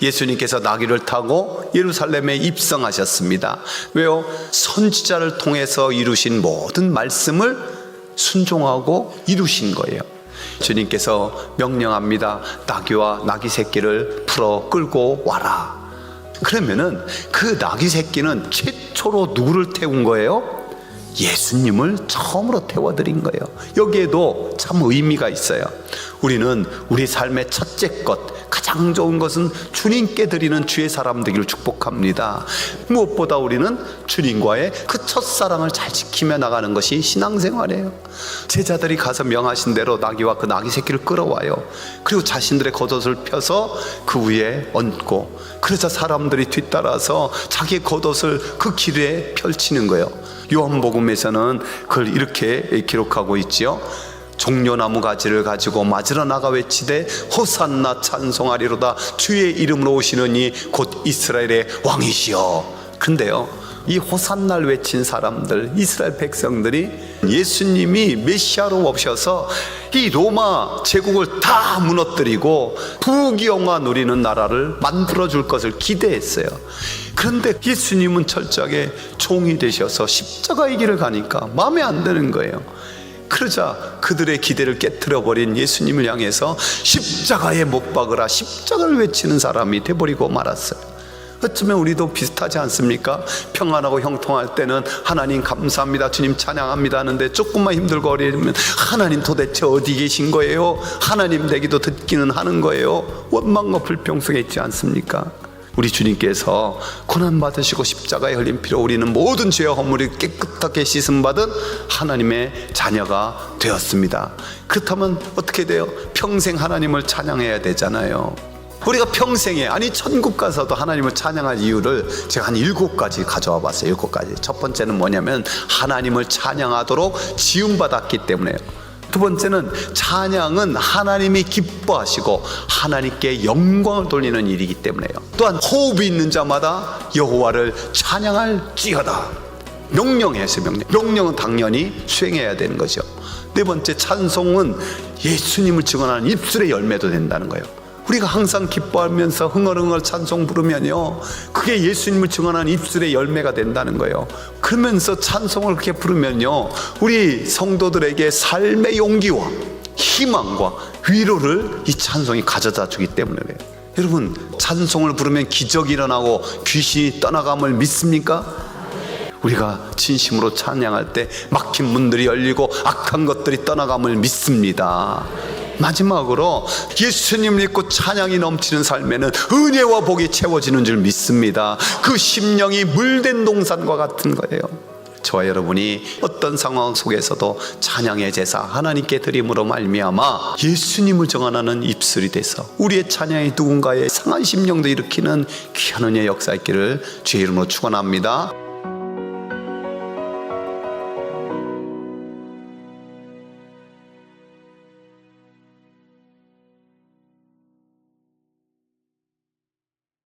예수님께서 나귀를 타고 예루살렘에 입성하셨습니다. 왜요? 선지자를 통해서 이루신 모든 말씀을 순종하고 이루신 거예요. 주님께서 명령합니다. 나귀와 나귀 새끼를 풀어 끌고 와라. 그러면은 그 나귀 새끼는 최초로 누구를 태운 거예요? 예수님을 처음으로 태워드린 거예요. 여기에도 참 의미가 있어요. 우리는 우리 삶의 첫째 것, 가장 좋은 것은 주님께 드리는 주의 사람 되기를 축복합니다. 무엇보다 우리는 주님과의 그 첫사랑을 잘 지키며 나가는 것이 신앙생활이에요. 제자들이 가서 명하신 대로 나귀와 그 나귀 새끼를 끌어와요. 그리고 자신들의 겉옷을 펴서 그 위에 얹고 그래서 사람들이 뒤따라서 자기의 겉옷을 그 길에 펼치는 거예요. 요한복음에서는 그걸 이렇게 기록하고 있지요. 종려나무 가지를 가지고 맞으러 나가 외치되 호산나 찬송하리로다 주의 이름으로 오시는 이 곧 이스라엘의 왕이시여. 근데요. 이 호산날 외친 사람들 이스라엘 백성들이 예수님이 메시아로 오셔서 이 로마 제국을 다 무너뜨리고 부귀영화 누리는 나라를 만들어 줄 것을 기대했어요. 그런데 예수님은 철저하게 종이 되셔서 십자가의 길을 가니까 마음에 안 드는 거예요. 그러자 그들의 기대를 깨뜨려 버린 예수님을 향해서 십자가에 못 박으라 십자가를 외치는 사람이 돼버리고 말았어요. 어쩌면 우리도 비슷하지 않습니까? 평안하고 형통할 때는 하나님 감사합니다. 주님 찬양합니다 하는데 조금만 힘들고 어려우면 하나님 도대체 어디 계신 거예요? 하나님 내기도 듣기는 하는 거예요. 원망과 불평 속에 있지 않습니까? 우리 주님께서 고난 받으시고 십자가에 흘린 피로 우리는 모든 죄와 허물이 깨끗하게 씻음 받은 하나님의 자녀가 되었습니다. 그렇다면 어떻게 돼요? 평생 하나님을 찬양해야 되잖아요. 우리가 평생에 아니 천국 가서도 하나님을 찬양할 이유를 제가 한 일곱 가지 가져와 봤어요. 일곱 가지. 첫 번째는 뭐냐면 하나님을 찬양하도록 지음 받았기 때문에요. 두 번째는 찬양은 하나님이 기뻐하시고 하나님께 영광을 돌리는 일이기 때문에요. 또한 호흡이 있는 자마다 여호와를 찬양할지어다. 명령해서 명령. 명령은 당연히 수행해야 되는 거죠. 네 번째 찬송은 예수님을 증언하는 입술의 열매도 된다는 거예요. 우리가 항상 기뻐하면서 흥얼흥얼 찬송 부르면요. 그게 예수님을 증언하는 입술의 열매가 된다는 거예요. 그러면서 찬송을 그렇게 부르면요. 우리 성도들에게 삶의 용기와 희망과 위로를 이 찬송이 가져다 주기 때문에 그래요. 여러분, 찬송을 부르면 기적이 일어나고 귀신이 떠나감을 믿습니까? 우리가 진심으로 찬양할 때 막힌 문들이 열리고 악한 것들이 떠나감을 믿습니다. 마지막으로 예수님 믿고 찬양이 넘치는 삶에는 은혜와 복이 채워지는 줄 믿습니다. 그 심령이 물된 동산과 같은 거예요. 저와 여러분이 어떤 상황 속에서도 찬양의 제사 하나님께 드림으로 말미암아 예수님을 정하는 입술이 돼서 우리의 찬양이 누군가의 상한 심령도 일으키는 귀한 은혜 역사 있기를 주의 이름으로 축원합니다.